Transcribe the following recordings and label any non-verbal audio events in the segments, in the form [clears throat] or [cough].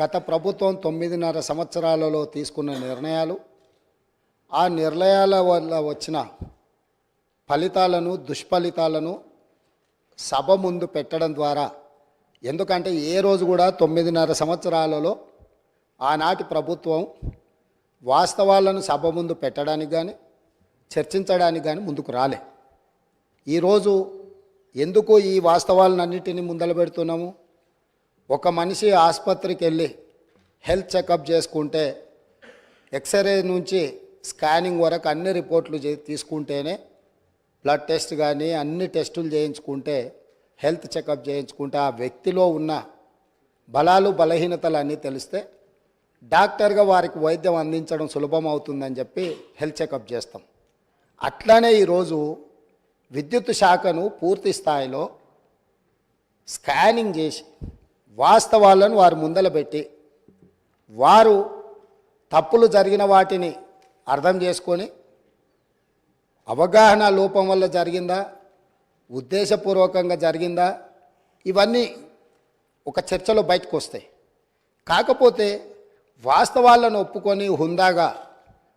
గత ప్రభుత్వం తొమ్మిదిన్నర సంవత్సరాలలో తీసుకున్న నిర్ణయాలు ఆ నిర్ణయాల వల్ల వచ్చిన ఫలితాలను దుష్ఫలితాలను సభ ముందు పెట్టడం ద్వారా ఎందుకంటే ఏ రోజు కూడా తొమ్మిదిన్నర సంవత్సరాలలో ఆనాటి ప్రభుత్వం వాస్తవాలను సభ ముందు పెట్టడానికి కానీ చర్చించడానికి కానీ ముందుకు రాలే. ఈరోజు ఎందుకు ఈ వాస్తవాలన్నిటిని ముందల పెడుతున్నాము? ఒక మనిషి ఆసుపత్రికి వెళ్ళి హెల్త్ చెకప్ చేసుకుంటే ఎక్స్రే నుంచి స్కానింగ్ వరకు అన్ని రిపోర్ట్లు తీసుకుంటేనే బ్లడ్ టెస్ట్ కానీ అన్ని టెస్టులు చేయించుకుంటే హెల్త్ చెకప్ చేయించుకుంటే ఆ వ్యక్తిలో ఉన్న బలాలు బలహీనతలు అన్నీ తెలిస్తే డాక్టర్గా వారికి వైద్యం అందించడం సులభం అవుతుందని చెప్పి హెల్త్ చెకప్ చేస్తాం. అట్లానే ఈరోజు విద్యుత్ శాఖను పూర్తి స్థాయిలో స్కానింగ్ చేసి వాస్తవాలను వారు ముందల పెట్టి వారు తప్పులు జరిగిన వాటిని అర్థం చేసుకొని అవగాహన లోపం వల్ల జరిగిందా ఉద్దేశపూర్వకంగా జరిగిందా ఇవన్నీ ఒక చర్చలో బయటకు వస్తాయి. కాకపోతే వాస్తవాలను ఒప్పుకొని హుందాగా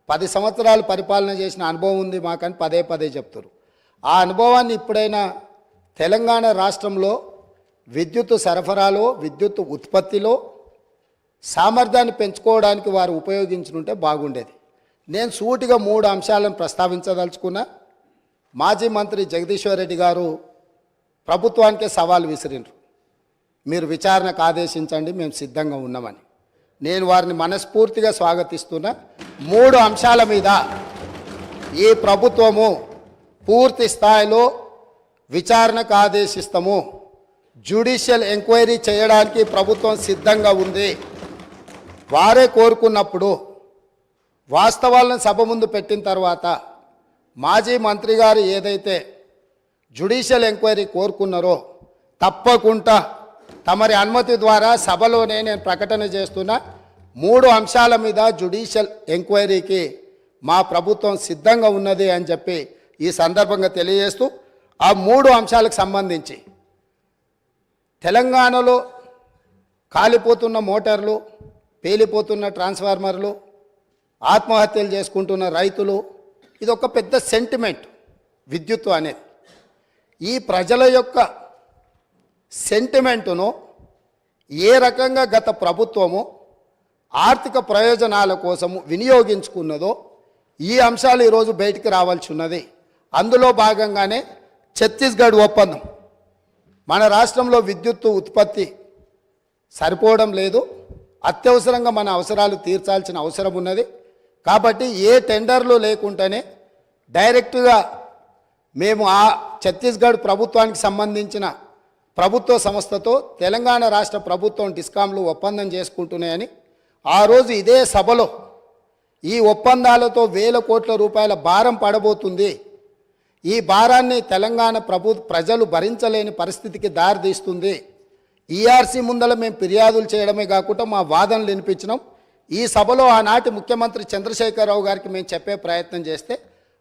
పది సంవత్సరాలు పరిపాలన చేసిన అనుభవం ఉంది మాకని పదే పదే చెప్తారు ఆ అనుభవాన్ని ఇప్పుడైనా తెలంగాణ రాష్ట్రంలో విద్యుత్ సరఫరాలో విద్యుత్ ఉత్పత్తిలో సామర్థ్యాన్ని పెంచుకోవడానికి వారు ఉపయోగించుంటే బాగుండేది. నేను సూటిగా మూడు అంశాలను ప్రస్తావించదలుచుకున్నా. మాజీ మంత్రి జగదీశ్వర్ రెడ్డి గారు ప్రభుత్వానికే సవాల్ విసిరిండ్రు మీరు విచారణకు ఆదేశించండి మేము సిద్ధంగా ఉన్నామని. నేను వారిని మనస్ఫూర్తిగా స్వాగతిస్తున్నా. మూడు అంశాల మీద ఈ ప్రభుత్వము పూర్తి స్థాయిలో విచారణకు ఆదేశిస్తాము. జ్యుడిషియల్ ఎంక్వైరీ చేయడానికి ప్రభుత్వం సిద్ధంగా ఉంది. వారే కోరుకున్నప్పుడు వాస్తవాలను సభ ముందు పెట్టిన తర్వాత మాజీ మంత్రి గారు ఏదైతే జ్యుడిషియల్ ఎంక్వైరీ కోరుకున్నారో తప్పకుండా తమరి అనుమతి ద్వారా సభలోనే నేను ప్రకటన చేస్తున్నా. మూడు అంశాల మీద జ్యుడిషియల్ ఎంక్వైరీకి మా ప్రభుత్వం సిద్ధంగా ఉన్నది అని చెప్పి ఈ సందర్భంగా తెలియజేస్తూ ఆ మూడు అంశాలకు సంబంధించి తెలంగాణలో కాలిపోతున్న మోటార్లు పేలిపోతున్న ట్రాన్స్ఫార్మర్లు ఆత్మహత్యలు చేసుకుంటున్న రైతులు ఇది ఒక పెద్ద సెంటిమెంట్ విద్యుత్తు అనేది. ఈ ప్రజల యొక్క సెంటిమెంటును ఏ రకంగా గత ప్రభుత్వము ఆర్థిక ప్రయోజనాల కోసము వినియోగించుకున్నదో ఈ అంశాలు ఈరోజు బయటికి రావాల్సి ఉన్నది. అందులో భాగంగానే ఛత్తీస్గఢ్ ఒప్పందం. మన రాష్ట్రంలో విద్యుత్తు ఉత్పత్తి సరిపోవడం లేదు. అత్యవసరంగా మన అవసరాలు తీర్చాల్సిన అవసరం ఉన్నది. కాబట్టి ఏ టెండర్లు లేకుండానే డైరెక్ట్గా మేము ఆ ఛత్తీస్గఢ్ ప్రభుత్వానికి సంబంధించిన ప్రభుత్వ సంస్థతో తెలంగాణ రాష్ట్ర ప్రభుత్వం డిస్కాంలు ఒప్పందం చేసుకుంటున్నాయని ఆ రోజు ఇదే సభలో ఈ ఒప్పందాలతో వేల కోట్ల రూపాయల భారం పడబోతుంది. ఈ భారాన్ని తెలంగాణ ప్రభు ప్రజలు భరించలేని పరిస్థితికి దారితీస్తుంది. ఈఆర్సీ ముందల మేము ఫిర్యాదులు చేయడమే కాకుండా మా వాదనలు వినిపించినాం. ఈ సభలో ఆనాటి ముఖ్యమంత్రి చంద్రశేఖరరావు గారికి మేము చెప్పే ప్రయత్నం చేస్తే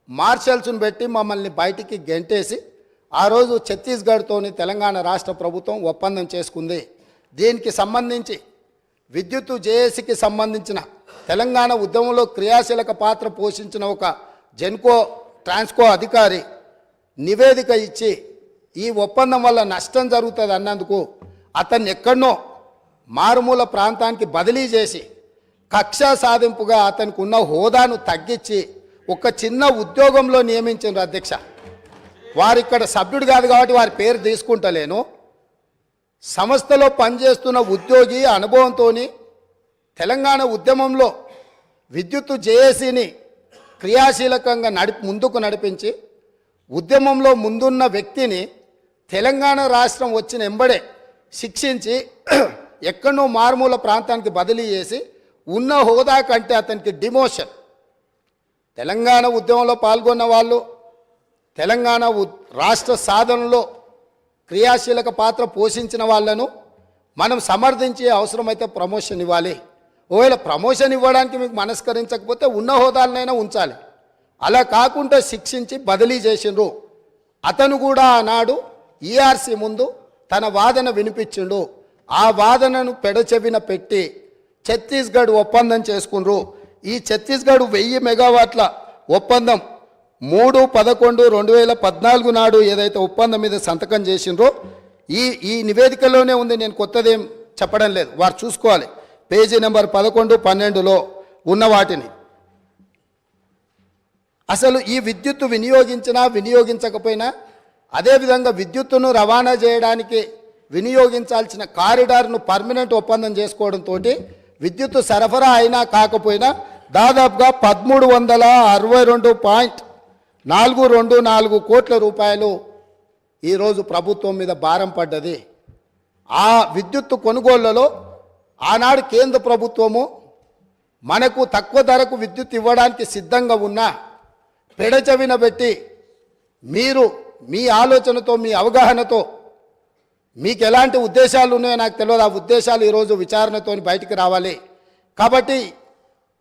మార్షల్స్ను పెట్టి మమ్మల్ని బయటికి గెంటేసి ఆ రోజు ఛత్తీస్గఢ్తోని తెలంగాణ రాష్ట్ర ప్రభుత్వం ఒప్పందం చేసుకుంది. దీనికి సంబంధించి విద్యుత్తు జేఏసీకి సంబంధించిన తెలంగాణ ఉద్యమంలో క్రియాశీలక పాత్ర పోషించిన ఒక జెన్కో ట్రాన్స్కో అధికారి నివేదిక ఇచ్చి ఈ ఒప్పందం వల్ల నష్టం జరుగుతుంది అన్నందుకు అతన్ని ఎక్కడనో మారుమూల ప్రాంతానికి బదిలీ చేసి కక్ష సాధింపుగా అతనికి ఉన్న హోదాను తగ్గించి ఒక చిన్న ఉద్యోగంలో నియమించారు అధ్యక్ష. వారు ఇక్కడ సభ్యుడు కాదు కాబట్టి వారి పేరు తీసుకుంటలేను. సంస్థలో పనిచేస్తున్న ఉద్యోగి అనుభవంతో తెలంగాణ ఉద్యమంలో విద్యుత్తు జేఏసీని క్రియాశీలకంగా నడి ముందుకు నడిపించి ఉద్యమంలో ముందున్న వ్యక్తిని తెలంగాణ రాష్ట్రం వచ్చిన ఎంబడే శిక్షించి [clears throat] ఎక్కడో మారుమూల ప్రాంతానికి బదిలీ చేసి ఉన్న హోదా కంటే అతనికి డిమోషన్. తెలంగాణ ఉద్యమంలో పాల్గొన్న వాళ్ళు తెలంగాణ ఉ- రాష్ట్ర సాధనలో క్రియాశీలక పాత్ర పోషించిన వాళ్ళను మనం సమర్థించే అవసరమైతే ప్రమోషన్ ఇవ్వాలి. ఒకవేళ ప్రమోషన్ ఇవ్వడానికి మీకు మనస్కరించకపోతే ఉన్న హోదాలనైనా ఉంచాలి. అలా కాకుండా శిక్షించి బదిలీ చేసిండ్రు. అతను కూడా ఆనాడు ఈఆర్సీ ముందు తన వాదన వినిపించిండు. ఆ వాదనను పెడచెవిన పెట్టి ఛత్తీస్గఢ్ ఒప్పందం చేసుకుండ్రు. ఈ ఛత్తీస్గఢ్ వెయ్యి మెగావాట్ల ఒప్పందం మూడు పదకొండు రెండు వేల పద్నాలుగు నాడు ఏదైతే ఒప్పందం మీద సంతకం చేసిండ్రో ఈ ఈ నివేదికలోనే ఉంది. నేను కొత్తదేం చెప్పడం లేదు. వారు చూసుకోవాలి. పేజీ నెంబర్ పదకొండు పన్నెండులో ఉన్న వాటిని. అసలు ఈ విద్యుత్తు వినియోగించినా వినియోగించకపోయినా అదేవిధంగా విద్యుత్తును రవాణా చేయడానికి వినియోగించాల్సిన కారిడార్ను పర్మనెంట్ ఒప్పందం చేసుకోవడంతో విద్యుత్తు సరఫరా అయినా కాకపోయినా దాదాపుగా పదమూడు వందల అరవై రెండు పాయింట్ నాలుగు రెండు నాలుగు కోట్ల రూపాయలు ఈరోజు ప్రభుత్వం మీద భారం పడ్డది. ఆ విద్యుత్తు కొనుగోళ్ళలో ఆనాడు కేంద్ర ప్రభుత్వము మనకు తక్కువ ధరకు విద్యుత్ ఇవ్వడానికి సిద్ధంగా ఉన్నా పెడచవిన పెట్టి మీరు మీ ఆలోచనతో మీ అవగాహనతో మీకు ఎలాంటి ఉద్దేశాలు ఉన్నాయో నాకు తెలియదు. ఆ ఉద్దేశాలు ఈరోజు విచారణతో బయటికి రావాలి. కాబట్టి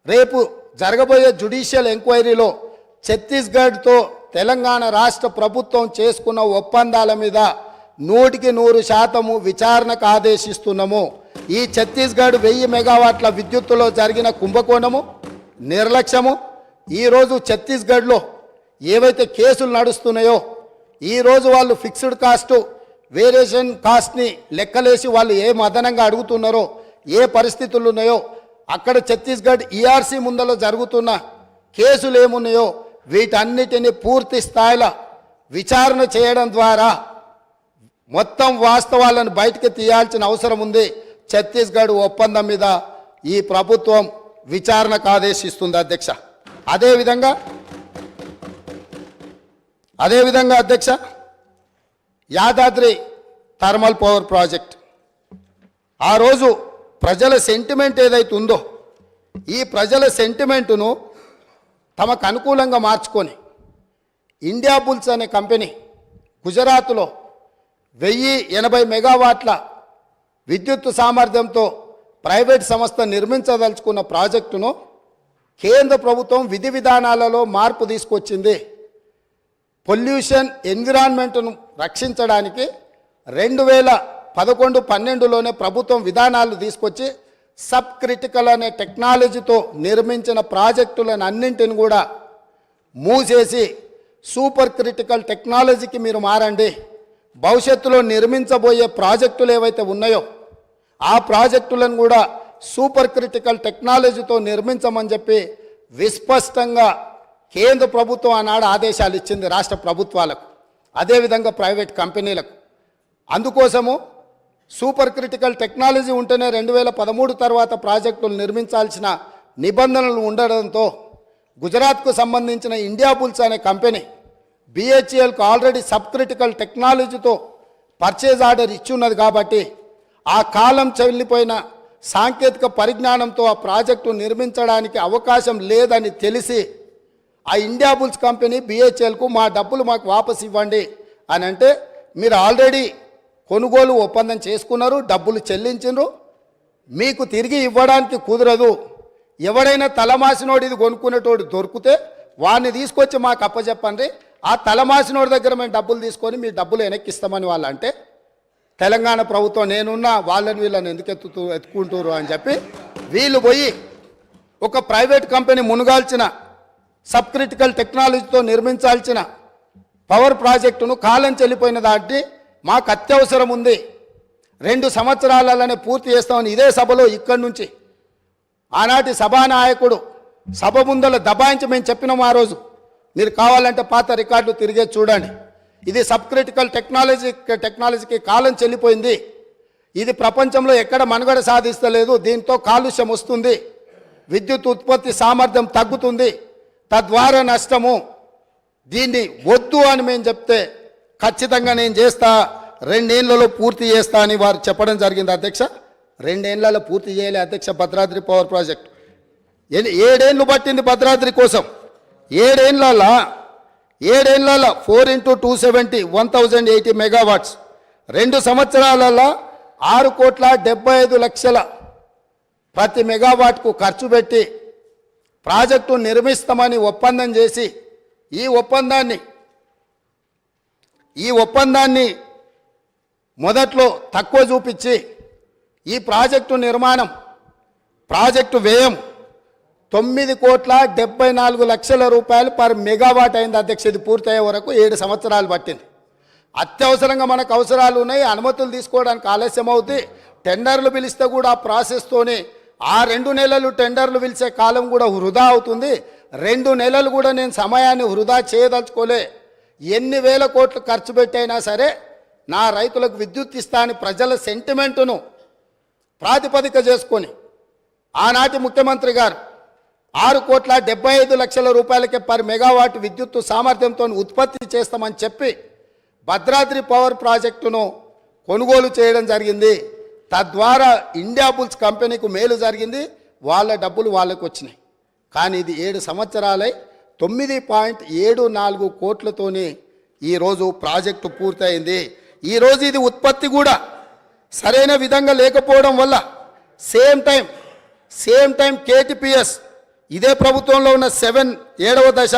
రేపు జరగబోయే జుడిషియల్ ఎంక్వైరీలో ఛత్తీస్గఢ్తో తెలంగాణ రాష్ట్ర ప్రభుత్వం చేసుకున్న ఒప్పందాల మీద నూటికి నూరు శాతము విచారణకు ఆదేశిస్తున్నాము. ఈ ఛత్తీస్గఢ్ వెయ్యి మెగావాట్ల విద్యుత్తులో జరిగిన కుంభకోణము నిర్లక్ష్యము ఈరోజు ఛత్తీస్గఢ్లో ఏవైతే కేసులు నడుస్తున్నాయో ఈరోజు వాళ్ళు ఫిక్స్డ్ కాస్ట్ వేరియేషన్ కాస్ట్ని లెక్కలేసి వాళ్ళు ఏ అదనంగా అడుగుతున్నారో ఏ పరిస్థితులు ఉన్నాయో అక్కడ ఛత్తీస్గఢ్ ఈఆర్సీ ముందలో జరుగుతున్న కేసులు ఏమున్నాయో వీటన్నిటిని పూర్తి స్థాయిలో విచారణ చేయడం ద్వారా మొత్తం వాస్తవాలను బయటకు తీయాల్సిన అవసరం ఉంది. ఛత్తీస్గఢ్ ఒప్పందం మీద ఈ ప్రభుత్వం విచారణకు ఆదేశిస్తుంది అధ్యక్ష. అదేవిధంగా అదేవిధంగా అధ్యక్ష యాదాద్రి థర్మల్ పవర్ ప్రాజెక్ట్. ఆ రోజు ప్రజల సెంటిమెంట్ ఏదైతే ఉందో ఈ ప్రజల సెంటిమెంటును తమకు అనుకూలంగా మార్చుకొని ఇండియా బుల్స్ అనే కంపెనీ గుజరాత్లో వెయ్యి ఎనభై మెగావాట్ల విద్యుత్ సామర్థ్యంతో ప్రైవేట్ సంస్థ నిర్మించదలుచుకున్న ప్రాజెక్టును కేంద్ర ప్రభుత్వం విధి విధానాలలో మార్పు తీసుకొచ్చింది. పొల్యూషన్ ఎన్విరాన్మెంట్ను రక్షించడానికి రెండు వేల పదకొండు పన్నెండులోనే ప్రభుత్వం విధానాలు తీసుకొచ్చి సబ్ క్రిటికల్ అనే టెక్నాలజీతో నిర్మించిన ప్రాజెక్టులను అన్నింటిని కూడా మూసేసి సూపర్ క్రిటికల్ టెక్నాలజీకి మీరు మారండి. భవిష్యత్తులో నిర్మించబోయే ప్రాజెక్టులు ఏవైతే ఉన్నాయో ఆ ప్రాజెక్టులను కూడా సూపర్ క్రిటికల్ టెక్నాలజీతో నిర్మించమని చెప్పి విస్పష్టంగా కేంద్ర ప్రభుత్వం ఆనాడు ఆదేశాలు ఇచ్చింది రాష్ట్ర ప్రభుత్వాలకు అదేవిధంగా ప్రైవేట్ కంపెనీలకు. అందుకోసము సూపర్ క్రిటికల్ టెక్నాలజీ ఉంటేనే రెండు వేల పదమూడు తర్వాత ప్రాజెక్టులు నిర్మించాల్సిన నిబంధనలు ఉండడంతో గుజరాత్కు సంబంధించిన ఇండియా బుల్స్ అనే కంపెనీ బిహెచ్ఎల్కు ఆల్రెడీ సబ్ క్రిటికల్ టెక్నాలజీతో పర్చేజ్ ఆర్డర్ ఇచ్చున్నది కాబట్టి ఆ కాలం చెల్లిపోయిన సాంకేతిక పరిజ్ఞానంతో ఆ ప్రాజెక్టు నిర్మించడానికి అవకాశం లేదని తెలిసి ఆ ఇండియా బుల్స్ కంపెనీ బిహెచ్ఎల్కు మా డబ్బులు మాకు వాపస్ ఇవ్వండి అని అంటే మీరు ఆల్రెడీ కొనుగోలు ఒప్పందం చేసుకున్నారు డబ్బులు చెల్లించరు మీకు తిరిగి ఇవ్వడానికి కుదరదు. ఎవడైనా తలమాసినోడు ఇది కొనుక్కునేటోడు దొరికితే వాడిని తీసుకొచ్చి మాకు అప్పచెప్పండి ఆ తలమాసినోడి దగ్గర మేము డబ్బులు తీసుకొని మీ డబ్బులు వెనక్కిస్తామని వాళ్ళు అంటే తెలంగాణ ప్రభుత్వం నేనున్నా వాళ్ళని వీళ్ళని ఎందుకు ఎత్తుతూ ఎత్తుకుంటారు అని చెప్పి వీళ్ళు పోయి ఒక ప్రైవేట్ కంపెనీ మునుగాల్చిన సబ్ క్రిటికల్ టెక్నాలజీతో నిర్మించాల్సిన పవర్ ప్రాజెక్టును కాలం చెల్లిపోయిన దాటి మాకు అత్యవసరం ఉంది. రెండు సంవత్సరాలలోనే పూర్తి చేస్తామని ఇదే సభలో ఇక్కడి నుంచి ఆనాటి సభానాయకుడు సభ ముందల దబాయించి మేము చెప్పినాం ఆ రోజు. మీరు కావాలంటే పాత రికార్డులు తిరిగే చూడండి. ఇది సబ్ క్రిటికల్ టెక్నాలజీ టెక్నాలజీకి కాలం చెల్లిపోయింది. ఇది ప్రపంచంలో ఎక్కడ మనుగడ సాధిస్తలేదు దీంతో కాలుష్యం వస్తుంది. విద్యుత్ ఉత్పత్తి సామర్థ్యం తగ్గుతుంది. తద్వారా నష్టము. దీన్ని వద్దు అని మేము చెప్తే ఖచ్చితంగా నేను చేస్తా రెండేళ్ళలో పూర్తి చేస్తా అని వారు చెప్పడం జరిగింది అధ్యక్ష. రెండేళ్ళలో పూర్తి చేయలే అధ్యక్ష భద్రాద్రి పవర్ ప్రాజెక్ట్. ఏడేళ్ళు పట్టింది భద్రాద్రి కోసం? ఏడేళ్ళ ఏడేళ్ళ four into two seventy one thousand eighty megawatts రెండు సంవత్సరాలలో ఆరు కోట్ల డెబ్బై ఐదు లక్షల ప్రతి మెగావాట్కు ఖర్చు పెట్టి ప్రాజెక్టు నిర్మిస్తామని ఒప్పందం చేసి ఈ ఒప్పందాన్ని ఈ ఒప్పందాన్ని మొదట్లో తక్కువ చూపించి ఈ ప్రాజెక్టు నిర్మాణం ప్రాజెక్టు వ్యయం తొమ్మిది కోట్ల డెబ్బై నాలుగు లక్షల రూపాయలు పర్ మెగావాట్ అయింది అధ్యక్ష. ఇది పూర్తయ్యే వరకు ఏడు సంవత్సరాలు పట్టింది. అత్యవసరంగా మనకు అవసరాలు ఉన్నాయి అనుమతులు తీసుకోవడానికి ఆలస్యం అవుతుంది టెండర్లు పిలిస్తే కూడా ఆ ప్రాసెస్తోనే ఆ రెండు నెలలు టెండర్లు పిలిచే కాలం కూడా వృధా అవుతుంది. రెండు నెలలు కూడా నేను సమయాన్ని వృధా చేయదలుచుకోలే. ఎన్ని వేల కోట్లు ఖర్చు పెట్టైనా సరే నా రైతులకు విద్యుత్ ఇస్తాని ప్రజల సెంటిమెంటును ప్రాతిపదిక చేసుకొని ఆనాటి ముఖ్యమంత్రి గారు ఆరు కోట్ల డెబ్బై ఐదు లక్షల రూపాయలకే పర్ మెగావాట్ విద్యుత్తు సామర్థ్యంతో ఉత్పత్తి చేస్తామని చెప్పి భద్రాద్రి పవర్ ప్రాజెక్టును కొనుగోలు చేయడం జరిగింది. తద్వారా ఇండియా బుల్స్ కంపెనీకు మేలు జరిగింది. వాళ్ళ డబ్బులు వాళ్ళకు వచ్చినాయి. కానీ ఇది ఏడు సంవత్సరాలై తొమ్మిది పాయింట్ ఏడు నాలుగు కోట్లతోనే ఈరోజు ప్రాజెక్టు పూర్తయింది. ఈరోజు ఇది ఉత్పత్తి కూడా సరైన విధంగా లేకపోవడం వల్ల same time same time KTPS ఇదే ప్రభుత్వంలో ఉన్న సెవెన్ ఏడవ దశ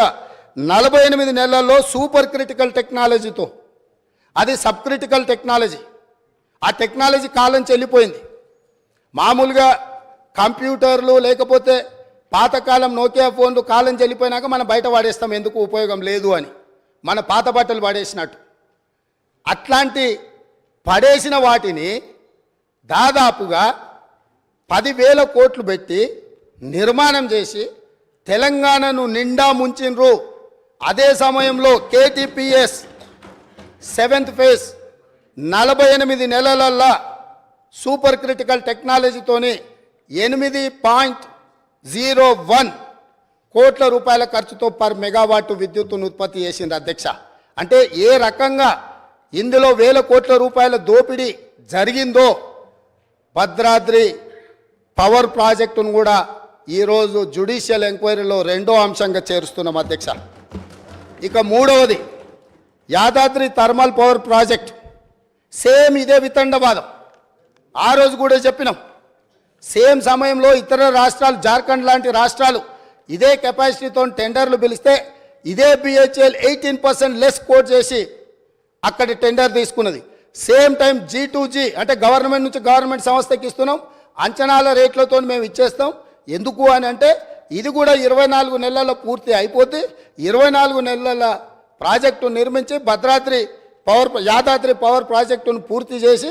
నలభై ఎనిమిది నెలల్లో సూపర్ క్రిటికల్ టెక్నాలజీతో. అది సబ్ క్రిటికల్ టెక్నాలజీ. ఆ టెక్నాలజీ కాలం చెల్లిపోయింది. మామూలుగా కంప్యూటర్లు లేకపోతే పాతకాలం నోకియా ఫోన్లు కాలం చెల్లిపోయినాక మనం బయట వాడేస్తాం ఎందుకు ఉపయోగం లేదు అని. మన పాత బట్టలు పడేసినట్టు అట్లాంటి పడేసిన వాటిని దాదాపుగా పదివేల కోట్లు పెట్టి నిర్మాణం చేసి తెలంగాణను నిండా ముంచిండ్రు అదే సమయంలో కేటీపీఎస్ సెవెంత్ ఫేజ్ నలభై ఎనిమిది నెలలల్లా సూపర్ క్రిటికల్ టెక్నాలజీతోని ఎనిమిది పాయింట్ జీరో వన్ కోట్ల రూపాయల ఖర్చుతో పర్ మెగావాట్ విద్యుత్తును ఉత్పత్తి చేసింది అధ్యక్ష. అంటే ఏ రకంగా ఇందులో వేల కోట్ల రూపాయల దోపిడీ జరిగిందో భద్రాద్రి పవర్ ప్రాజెక్టును కూడా ఈరోజు జ్యుడిషియల్ ఎంక్వైరీలో రెండో అంశంగా చేరుస్తున్నాం అధ్యక్ష. ఇక మూడవది Yadadri thermal power project. Same ఇదే వితండవాదం. ఆ రోజు కూడా చెప్పినాం. సేమ్ సమయంలో ఇతర రాష్ట్రాలు జార్ఖండ్ లాంటి రాష్ట్రాలు ఇదే కెపాసిటీతో టెండర్లు పిలిస్తే ఇదే BHEL eighteen percent less quote చేసి అక్కడి టెండర్ తీసుకున్నది. Same time G to G అంటే గవర్నమెంట్ నుంచి గవర్నమెంట్ సంస్థకి ఇస్తున్నాం. అంచనాల రేట్లతో మేము ఇచ్చేస్తాం. ఎందుకు అని అంటే ఇది కూడా ఇరవై నాలుగు నెలల్లో పూర్తి అయిపోతే ఇరవై నాలుగు నెలల ప్రాజెక్టు నిర్మించి భద్రాద్రి పవర్ యాదాద్రి పవర్ ప్రాజెక్టును పూర్తి చేసి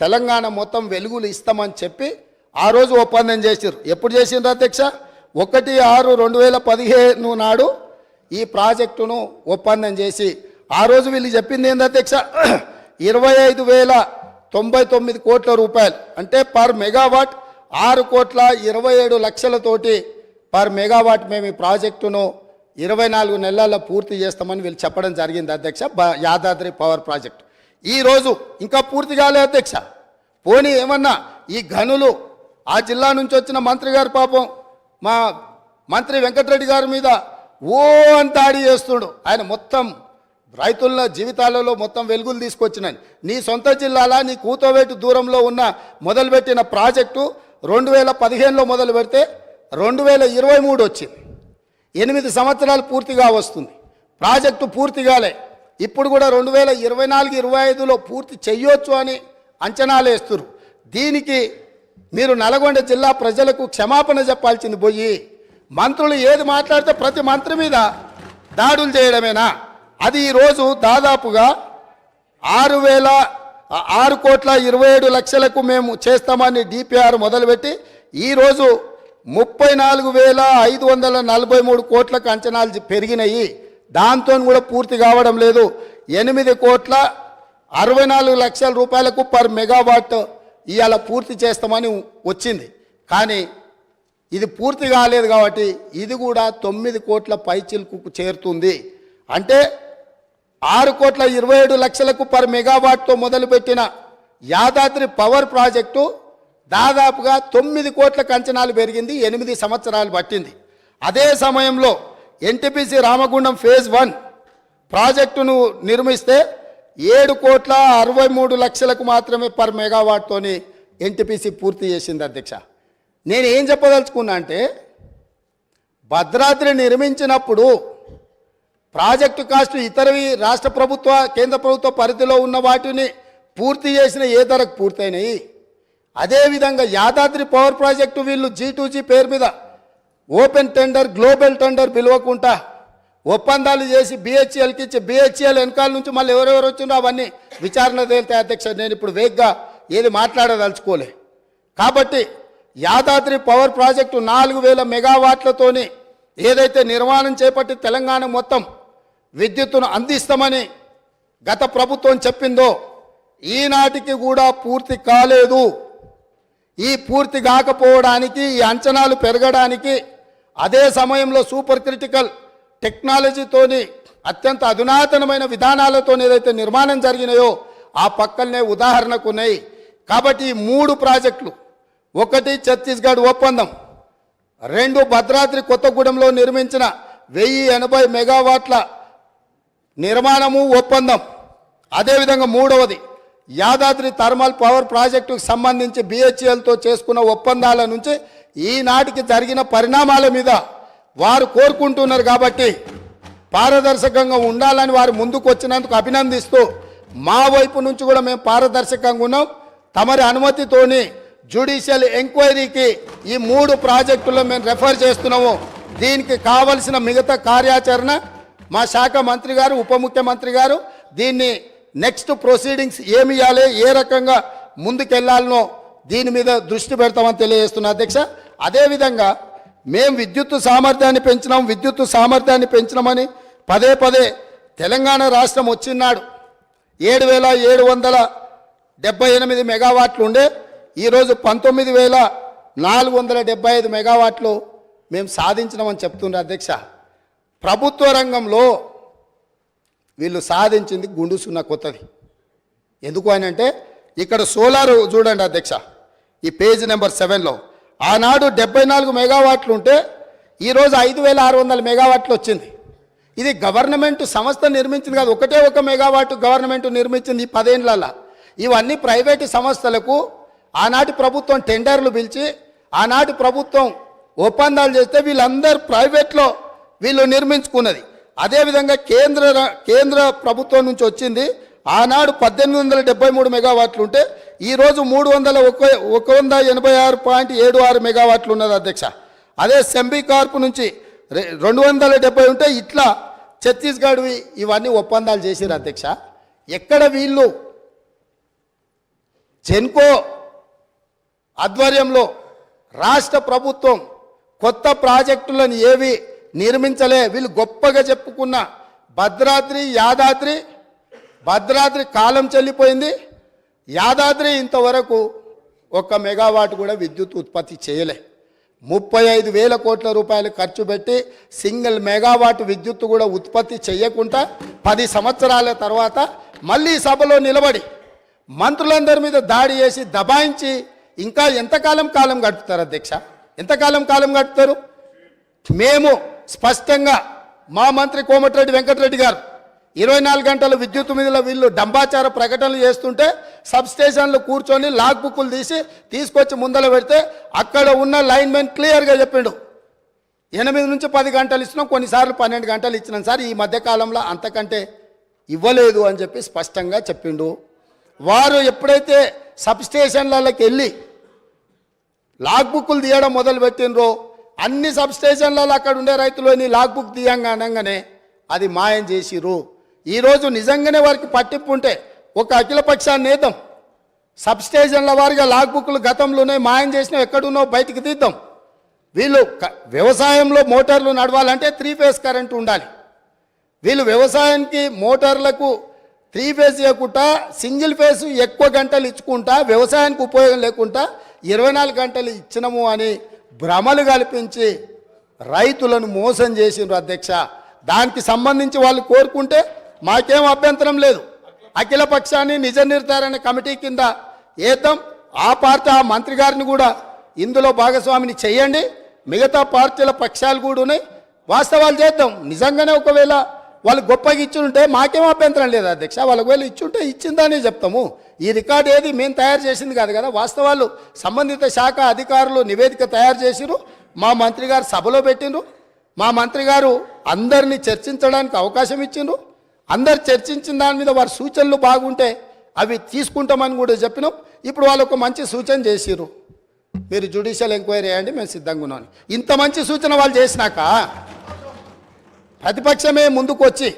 తెలంగాణ మొత్తం వెలుగులు ఇస్తామని చెప్పి ఆ రోజు ఒప్పందం చేసిర్రు. ఎప్పుడు చేసిండ్రు అధ్యక్ష? ఒకటి ఆరు రెండు వేల పదిహేను నాడు ఈ ప్రాజెక్టును ఒప్పందం చేసి ఆ రోజు వీళ్ళు చెప్పింది ఏంది అధ్యక్ష? [clears throat] ఇరవై ఐదు వేల తొంభై తొమ్మిది కోట్ల రూపాయలు. అంటే పర్ మెగావాట్ ఆరు కోట్ల ఇరవై ఏడు లక్షలతోటి పర్ మెగావాట్ మేము ఈ ప్రాజెక్టును ఇరవై నాలుగు నెలల్లో పూర్తి చేస్తామని వీళ్ళు చెప్పడం జరిగింది అధ్యక్ష బ- యాదాద్రి పవర్ ప్రాజెక్ట్. ఈరోజు ఇంకా పూర్తి కాలే అధ్యక్ష. పోనీ ఏమన్నా ఈ గనులు ఆ జిల్లా నుంచి వచ్చిన మంత్రి గారు పాపం మా మంత్రి వెంకటరెడ్డి గారి మీద ఓ అని దాడి చేస్తుడు. ఆయన మొత్తం రైతుల జీవితాలలో మొత్తం వెలుగులు తీసుకొచ్చినాయి. నీ సొంత జిల్లాల నీ కూతోవేటు దూరంలో ఉన్న మొదలుపెట్టిన ప్రాజెక్టు రెండు వేల పదిహేనులో మొదలు పెడితే రెండు వేల ఇరవై మూడు వచ్చింది ఎనిమిది సంవత్సరాలు పూర్తిగా వస్తుంది. ప్రాజెక్టు పూర్తిగాలే. ఇప్పుడు కూడా రెండు వేల ఇరవై నాలుగు ఇరవై ఐదులో పూర్తి చెయ్యొచ్చు అని అంచనాలు వేస్తున్నారు దీనికి మీరు నల్గొండ జిల్లా ప్రజలకు క్షమాపణ చెప్పాల్సింది పోయి మంత్రులు ఏది మాట్లాడితే ప్రతి మంత్రి మీద దాడులు చేయడమేనా? అది ఈరోజు దాదాపుగా ఆరు వేల ఆరు కోట్ల ఇరవై ఏడు లక్షలకు మేము చేస్తామని డిపిఆర్ మొదలుపెట్టి ఈరోజు ముప్పై నాలుగు వేల ఐదు వందల నలభై మూడు కోట్లకు అంచనాలు పెరిగినాయి. దాంతో కూడా పూర్తి కావడం లేదు. ఎనిమిది కోట్ల అరవై నాలుగు లక్షల రూపాయలకు పర్ మెగావాట్ ఇవాళ పూర్తి చేస్తామని వచ్చింది. కానీ ఇది పూర్తి కాలేదు కాబట్టి ఇది కూడా తొమ్మిది కోట్ల పైచిల్కు చేరుతుంది. అంటే ఆరు కోట్ల ఇరవై ఏడు లక్షలకు పర్ మెగావాట్తో మొదలుపెట్టిన యాదాద్రి పవర్ ప్రాజెక్టు దాదాపుగా తొమ్మిది కోట్ల కంచనాలు పెరిగింది ఎనిమిది సంవత్సరాలు పట్టింది. అదే సమయంలో ఎన్టీపీసీ రామగుండం ఫేజ్ వన్ ప్రాజెక్టును నిర్మిస్తే ఏడు కోట్ల అరవై మూడు లక్షలకు మాత్రమే పర్ మెగావాట్తోని ఎన్టీపీసీ పూర్తి చేసింది అధ్యక్ష. నేను ఏం చెప్పదలుచుకున్నా అంటే భద్రాద్రి నిర్మించినప్పుడు ప్రాజెక్టు కాస్ట్ ఇతరవి రాష్ట్ర ప్రభుత్వ కేంద్ర ప్రభుత్వ పరిధిలో ఉన్న వాటిని పూర్తి చేసిన ఏ ధరకు పూర్తయినాయి? అదేవిధంగా యాదాద్రి పవర్ ప్రాజెక్టు వీళ్ళు జీ టూ జీ పేరు మీద ఓపెన్ టెండర్ గ్లోబల్ టెండర్ పిలవకుండా ఒప్పందాలు చేసి బిహెచ్ఎల్కి ఇచ్చి బిహెచ్ఎల్ వెనకాల నుంచి మళ్ళీ ఎవరెవరు వచ్చిందో అవన్నీ విచారణ తేలితే అధ్యక్ష నేను ఇప్పుడు వేగ్గా ఏది మాట్లాడదలుచుకోలే. కాబట్టి యాదాద్రి పవర్ ప్రాజెక్టు నాలుగు వేల మెగావాట్లతోని ఏదైతే నిర్మాణం చేపట్టి తెలంగాణ మొత్తం విద్యుత్తును అందిస్తామని గత ప్రభుత్వం చెప్పిందో ఈనాటికి కూడా పూర్తి కాలేదు. ఈ పూర్తి కాకపోవడానికి ఈ అంచనాలు పెరగడానికి అదే సమయంలో సూపర్ క్రిటికల్ టెక్నాలజీతోని అత్యంత అధునాతనమైన విధానాలతో ఏదైతే నిర్మాణం జరిగినాయో ఆ పక్కనే ఉదాహరణకు ఉన్నాయి. కాబట్టి ఈ మూడు ప్రాజెక్టులు ఒకటి ఛత్తీస్గఢ్ ఒప్పందం రెండు భద్రాద్రి కొత్తగూడెంలో నిర్మించిన వెయ్యి ఎనభై మెగావాట్ల నిర్మాణము ఒప్పందం. అదేవిధంగా మూడవది యాదాద్రి థర్మల్ పవర్ ప్రాజెక్టుకు సంబంధించి బిహెచ్ఎల్తో చేసుకున్న ఒప్పందాల నుంచి ఈనాటికి జరిగిన పరిణామాల మీద వారు కోరుకుంటున్నారు కాబట్టి పారదర్శకంగా ఉండాలని వారు ముందుకు వచ్చినందుకు అభినందిస్తూ మా వైపు నుంచి కూడా మేము పారదర్శకంగా ఉన్నాం. తమరి అనుమతితోని జ్యుడిషియల్ ఎంక్వైరీకి ఈ మూడు ప్రాజెక్టుల్లో మేము రెఫర్ చేస్తున్నాము. దీనికి కావలసిన మిగతా కార్యాచరణ మా శాఖ మంత్రి గారు ఉప ముఖ్యమంత్రి గారు దీన్ని నెక్స్ట్ ప్రొసీడింగ్స్ ఏమి ఇవ్వాలి ఏ రకంగా ముందుకెళ్ళాలనో దీని మీద దృష్టి పెడతామని తెలియజేస్తున్నా అధ్యక్ష. అదేవిధంగా మేము విద్యుత్తు సామర్థ్యాన్ని పెంచినాం విద్యుత్తు సామర్థ్యాన్ని పెంచినామని పదే పదే తెలంగాణ రాష్ట్రం వచ్చినాడు. ఏడు వేల ఏడు వందల డెబ్బై ఎనిమిది మెగావాట్లు ఉండే ఈరోజు పంతొమ్మిది వేల నాలుగు వందల డెబ్బై ఐదు మెగావాట్లు మేము సాధించినామని చెప్తున్నారు అధ్యక్ష. ప్రభుత్వ రంగంలో వీళ్ళు సాధించింది గుండుసున్న కొత్తది. ఎందుకు అని అంటే ఇక్కడ సోలార్ చూడండి అధ్యక్ష ఈ పేజ్ నెంబర్ సెవెన్లో. ఆనాడు డెబ్బై నాలుగు మెగావాట్లు ఉంటే ఈరోజు ఐదు వేల ఆరు వందల మెగావాట్లు వచ్చింది. ఇది గవర్నమెంట్ సంస్థ నిర్మించింది కాదు ఒకటే ఒక మెగావాట్ గవర్నమెంట్ నిర్మించింది ఈ పదేళ్ళ ఇవన్నీ ప్రైవేటు సంస్థలకు ఆనాటి ప్రభుత్వం టెండర్లు పిలిచి ఆనాటి ప్రభుత్వం ఒప్పందాలు చేస్తే వీళ్ళందరూ ప్రైవేట్లో వీళ్ళు నిర్మించుకున్నది. అదేవిధంగా కేంద్ర కేంద్ర ప్రభుత్వం నుంచి వచ్చింది. ఆనాడు పద్దెనిమిది వందల డెబ్బై మూడు మెగావాట్లు ఉంటే ఈరోజు మూడు వందల ఒక ఒక వంద ఎనభై ఆరు పాయింట్ ఏడు ఆరు మెగావాట్లు ఉన్నది అధ్యక్ష. అదే సెంబీ కార్పు నుంచి రె- రెండు వందల డెబ్బై ఉంటే ఇట్లా ఛత్తీస్గఢ్వి ఇవన్నీ ఒప్పందాలు చేశారు అధ్యక్ష. ఎక్కడ వీళ్ళు జెన్కో ఆధ్వర్యంలో రాష్ట్ర ప్రభుత్వం కొత్త ప్రాజెక్టులను ఏవి నిర్మించలే. వీళ్ళు గొప్పగా చెప్పుకున్న భద్రాద్రి యాదాద్రి భద్రాద్రి కాలం చెల్లిపోయింది. యాదాద్రి ఇంతవరకు ఒక్క మెగావాట్ కూడా విద్యుత్ ఉత్పత్తి చేయలే. ముప్పై ఐదు వేల కోట్ల రూపాయలు ఖర్చు పెట్టి సింగిల్ మెగావాట్ విద్యుత్ కూడా ఉత్పత్తి చేయకుండా పది సంవత్సరాల తర్వాత మళ్ళీ సభలో నిలబడి మంత్రులందరి మీద దాడి చేసి దబాయించి ఇంకా ఎంతకాలం కాలం గడుపుతారు అధ్యక్ష? ఎంతకాలం కాలం గడుపుతారు? మేము స్పష్టంగా మా మంత్రి కోమటిరెడ్డి వెంకటరెడ్డి గారు ఇరవై నాలుగు గంటల విద్యుత్ మీద వీళ్ళు డంబాచార ప్రకటనలు చేస్తుంటే సబ్ స్టేషన్లు కూర్చొని లాగ్ బుక్కులు తీసి తీసుకొచ్చి ముందర పెడితే అక్కడ ఉన్న లైన్మెన్ క్లియర్గా చెప్పిండు. ఎనిమిది నుంచి పది గంటలు ఇచ్చినాం కొన్నిసార్లు పన్నెండు గంటలు ఇచ్చినాం. సార్ ఈ మధ్యకాలంలో అంతకంటే ఇవ్వలేదు అని చెప్పి స్పష్టంగా చెప్పిండు. వారు ఎప్పుడైతే సబ్ స్టేషన్లకి వెళ్ళి లాగ్ బుక్లు తీయడం మొదలు పెట్టినరో అన్ని సబ్ స్టేషన్లలో అక్కడ ఉండే రైతులని లాగ్ బుక్ తీయంగా అనగానే అది మాయం చేసిరు ఈరోజు నిజంగానే వారికి పట్టింపు ఉంటే ఒక అఖిలపక్షాన్ని నేద్దాం సబ్ స్టేషన్ల వారిగా లాగ్ బుక్లు గతంలోనే మాయం చేసినా ఎక్కడున్నో బయటికి తీద్దాం. వీళ్ళు వ్యవసాయంలో మోటార్లు నడవాలంటే త్రీ ఫేస్ కరెంట్ ఉండాలి. వీళ్ళు వ్యవసాయానికి మోటార్లకు త్రీ ఫేస్ ఇవ్వకుండా సింగిల్ ఫేస్ ఎక్కువ గంటలు ఇచ్చుకుంటా వ్యవసాయానికి ఉపయోగం లేకుండా ఇరవై నాలుగు గంటలు ఇచ్చినము అని భ్రమలు కల్పించి రైతులను మోసం చేసిండ్రు అధ్యక్ష. దానికి సంబంధించి వాళ్ళు కోరుకుంటే మాకేం అభ్యంతరం లేదు. అఖిల పక్షాన్ని నిజ నిర్ధారణ కమిటీ కింద ఏద్దాం. ఆ పార్టీ ఆ మంత్రి గారిని కూడా ఇందులో భాగస్వామిని చేయండి. మిగతా పార్టీల పక్షాలు కూడా ఉన్నాయి. వాస్తవాలు చేద్దాం. నిజంగానే ఒకవేళ వాళ్ళు గొప్పగా ఇచ్చి ఉంటే మాకేం అభ్యంతరం లేదు అధ్యక్ష. వాళ్ళ ఒకవేళ ఇచ్చుంటే ఇచ్చిందానే చెప్తాము. ఈ రికార్డు ఏది? మేము తయారు చేసింది కాదు కదా. వాస్తవాలు సంబంధిత శాఖ అధికారులు నివేదిక తయారు చేసిరు మా మంత్రి గారు సభలో పెట్టిండ్రు. మా మంత్రి గారు అందరినీ చర్చించడానికి అవకాశం ఇచ్చిండ్రు. అందరు చర్చించిన దాని మీద వారి సూచనలు బాగుంటే అవి తీసుకుంటామని కూడా చెప్పినాం. ఇప్పుడు వాళ్ళు ఒక మంచి సూచన చేసిరు మీరు జ్యుడిషియల్ ఎంక్వైరీ చేయండి మేము సిద్ధంగా ఉన్నాం ఇంత మంచి సూచన వాళ్ళు చేసినాక ప్రతిపక్షమే ముందుకు వచ్చి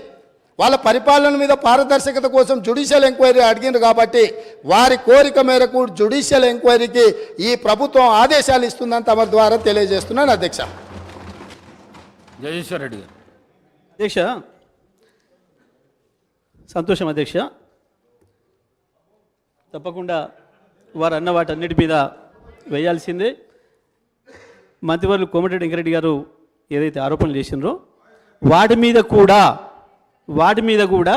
వాళ్ళ పరిపాలన మీద పారదర్శకత కోసం జ్యుడిషియల్ ఎంక్వైరీ అడిగిండ్రు కాబట్టి వారి కోరిక మేరకు జ్యుడిషియల్ ఎంక్వైరీకి ఈ ప్రభుత్వం ఆదేశాలు ఇస్తుందని తమ ద్వారా తెలియజేస్తున్నాను అధ్యక్ష. జగదీశ్వర్ రెడ్డి గారు. అధ్యక్ష సంతోషం అధ్యక్ష. తప్పకుండా వారు అన్న వాటన్నిటి మీద వేయాల్సిందే. మంత్రివర్యులు కోమటిరెడ్డి వెంకరెడ్డి గారు ఏదైతే ఆరోపణలు చేసినారో వాటి మీద కూడా వాటి మీద కూడా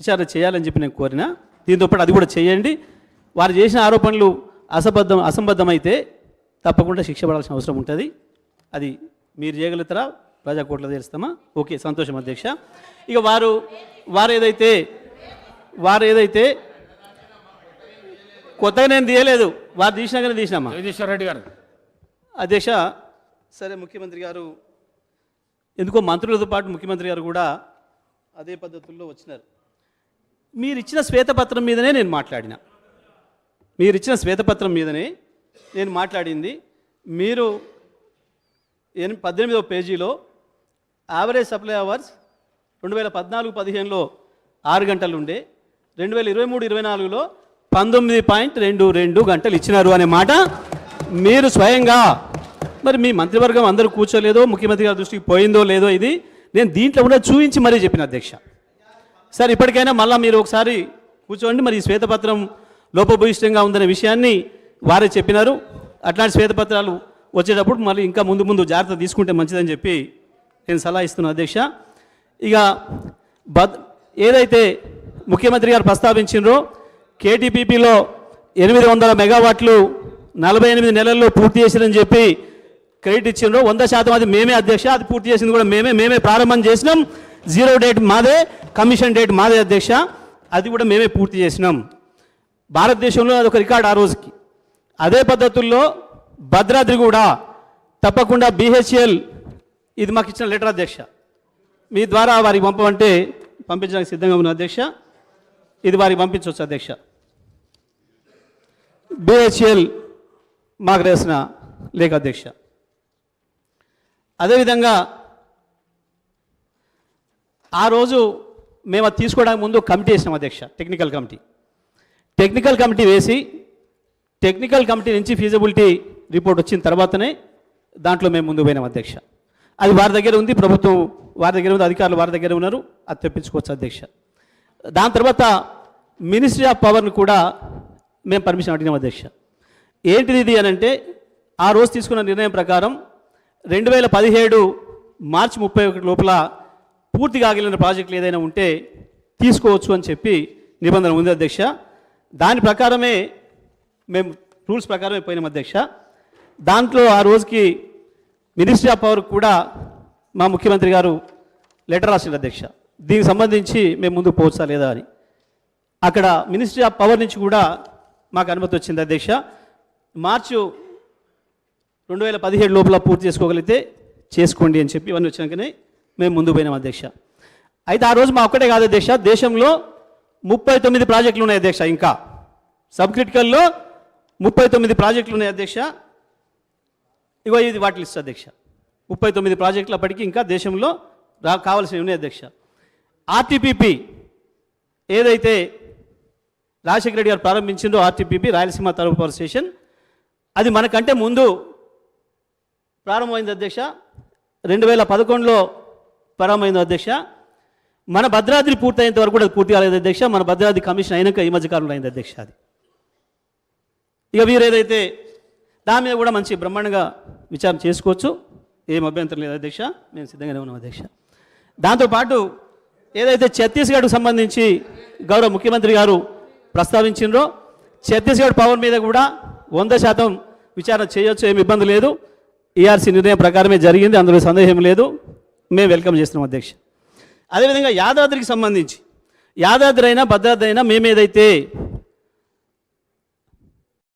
విచారణ చేయాలని చెప్పి నేను కోరిన. దీంతో పాటు అది కూడా చేయండి. వారు చేసిన ఆరోపణలు అసబద్ధం అసంబద్ధమైతే తప్పకుండా శిక్ష పడాల్సిన అవసరం ఉంటుంది. అది మీరు చేయగలుగుతారా? ప్రజా కోర్టులో తెలుస్తామా? ఓకే సంతోషం అధ్యక్ష. ఇక వారు వారు ఏదైతే వారు ఏదైతే కొత్తగా నేను తీయలేదు వారు తీసినాకనే తీసినామా? జగదీశ్వర్ రెడ్డి గారు. అధ్యక్ష సరే ముఖ్యమంత్రి గారు ఎందుకో మంత్రులతో పాటు ముఖ్యమంత్రి గారు కూడా అదే పద్ధతుల్లో వచ్చినారు. మీరు ఇచ్చిన శ్వేతపత్రం మీదనే నేను మాట్లాడిన. మీరు ఇచ్చిన శ్వేతపత్రం మీదనే నేను మాట్లాడింది. మీరు ఎన్ పద్దెనిమిదవ పేజీలో యావరేజ్ సప్లై అవర్స్ రెండు వేల పద్నాలుగు పదిహేనులో ఆరు గంటలు ఉండే రెండు వేల ఇరవై మూడు ఇరవై నాలుగులో పంతొమ్మిది పాయింట్ రెండు రెండు గంటలు ఇచ్చినారు అనే మాట మీరు స్వయంగా మరి మీ మంత్రివర్గం అందరూ కూర్చోలేదో ముఖ్యమంత్రి గారి దృష్టికి పోయిందో లేదో ఇది నేను దీంట్లో ఉన్న చూపించి మరీ చెప్పిన అధ్యక్ష. సార్ ఇప్పటికైనా మళ్ళీ మీరు ఒకసారి కూర్చోండి మరి ఈ శ్వేతపత్రం లోపభూయిష్టంగా ఉందనే విషయాన్ని వారే చెప్పినారు. అట్లాంటి శ్వేతపత్రాలు వచ్చేటప్పుడు మళ్ళీ ఇంకా ముందు ముందు జాగ్రత్త తీసుకుంటే మంచిదని చెప్పి నేను సలహా ఇస్తున్నా అధ్యక్ష. ఇక బద్ ఏదైతే ముఖ్యమంత్రి గారు ప్రస్తావించినో కేటీపీపీలో ఎనిమిది వందల మెగావాట్లు నలభై ఎనిమిది నెలల్లో పూర్తి చేసిరని చెప్పి క్రెడిట్ ఇచ్చిండ్రు వంద శాతం అది మేమే అధ్యక్ష అది పూర్తి చేసింది కూడా మేమే మేమే ప్రారంభం చేసినాం. జీరో డేట్ మాదే కమిషన్ డేట్ మాదే అధ్యక్ష అది కూడా మేమే పూర్తి చేసినాం. భారతదేశంలో అదొక రికార్డ్ ఆ రోజుకి. అదే పద్ధతుల్లో భద్రాద్రి కూడా తప్పకుండా బీహెచ్ఎల్ ఇది మాకు ఇచ్చిన లెటర్ అధ్యక్ష. మీ ద్వారా వారికి పంపమంటే పంపించడానికి సిద్ధంగా ఉన్న అధ్యక్ష ఇది వారికి పంపించవచ్చు అధ్యక్ష. బిహెచ్ఎల్ మాకు రాసిన లేఖ అధ్యక్ష. అదేవిధంగా ఆ రోజు మేము అది తీసుకోవడానికి ముందు కమిటీ వేసినాం అధ్యక్ష టెక్నికల్ కమిటీ. టెక్నికల్ కమిటీ వేసి టెక్నికల్ కమిటీ నుంచి ఫీజబిలిటీ రిపోర్ట్ వచ్చిన తర్వాతనే దాంట్లో మేము ముందు పోయినాం అధ్యక్ష. అది వారి దగ్గర ఉంది ప్రభుత్వం వారి దగ్గర ఉంది అధికారులు వారి దగ్గర ఉన్నారు అది తెప్పించుకోవచ్చు అధ్యక్ష. దాని తర్వాత మినిస్ట్రీ ఆఫ్ పవర్ని కూడా మేము పర్మిషన్ అడిగినాం అధ్యక్ష. ఏంటిది ఇది అని అంటే ఆ రోజు తీసుకున్న నిర్ణయం ప్రకారం రెండు వేల పదిహేడు మార్చి ముప్పై ఒకటి లోపల పూర్తి కాగలిగిన ప్రాజెక్టులు ఏదైనా ఉంటే తీసుకోవచ్చు అని చెప్పి నిబంధన ఉంది అధ్యక్ష. దాని ప్రకారమే మేము రూల్స్ ప్రకారమే పోయినాం అధ్యక్ష. దాంట్లో ఆ రోజుకి మినిస్ట్రీ ఆఫ్ పవర్ కూడా మా ముఖ్యమంత్రి గారు లెటర్ రాసిండు అధ్యక్ష. దీనికి సంబంధించి మేము ముందుకు పోవచ్చా లేదా అని. అక్కడ మినిస్ట్రీ ఆఫ్ పవర్ నుంచి కూడా మాకు అనుమతి వచ్చింది అధ్యక్ష. మార్చు రెండు వేల పదిహేడు లోపల పూర్తి చేసుకోగలిగితే చేసుకోండి అని చెప్పి ఇవన్నీ వచ్చినాకనే మేము ముందు పోయినాం అధ్యక్ష. అయితే ఆ రోజు మా ఒక్కటే కాదు అధ్యక్ష దేశంలో ముప్పై తొమ్మిది ప్రాజెక్టులు ఉన్నాయి అధ్యక్ష ఇంకా. సబ్ క్రిటికల్లో ముప్పై తొమ్మిది ప్రాజెక్టులు ఉన్నాయి అధ్యక్ష. ఇగో ఇది వాటి లిస్ట్ అధ్యక్ష. ముప్పై తొమ్మిది ప్రాజెక్టులు అప్పటికి ఇంకా దేశంలో రా కావాల్సినవి ఉన్నాయి అధ్యక్ష. ఆర్టీపీపీ ఏదైతే రాజశేఖర రెడ్డి గారు ప్రారంభించిందో ఆర్టీపీపీ రాయలసీమ తరపు పవర్ స్టేషన్ అది మనకంటే ముందు ప్రారంభమైంది అధ్యక్ష. రెండు వేల పదకొండులో ప్రారంభమైంది అధ్యక్ష. మన భద్రాద్రి పూర్తయ్యేంత వరకు కూడా పూర్తి కాలేదు అధ్యక్ష. మన భద్రాద్రి కమిషన్ అయినాక ఈ మధ్య కాలంలో అయింది అధ్యక్ష అది. ఇక మీరు ఏదైతే దాని మీద కూడా మంచి బ్రహ్మాండంగా విచారణ చేసుకోవచ్చు. ఏం అభ్యంతరం లేదు అధ్యక్ష. మేము సిద్ధంగానే ఉన్నాం అధ్యక్ష. దాంతోపాటు ఏదైతే ఛత్తీస్గఢ్కు సంబంధించి గౌరవ ముఖ్యమంత్రి గారు ప్రస్తావించిండ్రో ఛత్తీస్గఢ్ పవర్ మీద కూడా వంద శాతం విచారణ చేయొచ్చు. ఏమి ఇబ్బంది లేదు. ఈఆర్సీ నిర్ణయం ప్రకారమే జరిగింది అందులో సందేహం లేదు. మేము వెల్కమ్ చేస్తున్నాం అధ్యక్ష. అదేవిధంగా యాదాద్రికి సంబంధించి యాదాద్రి అయినా భద్రాద్రి అయినా మేమేదైతే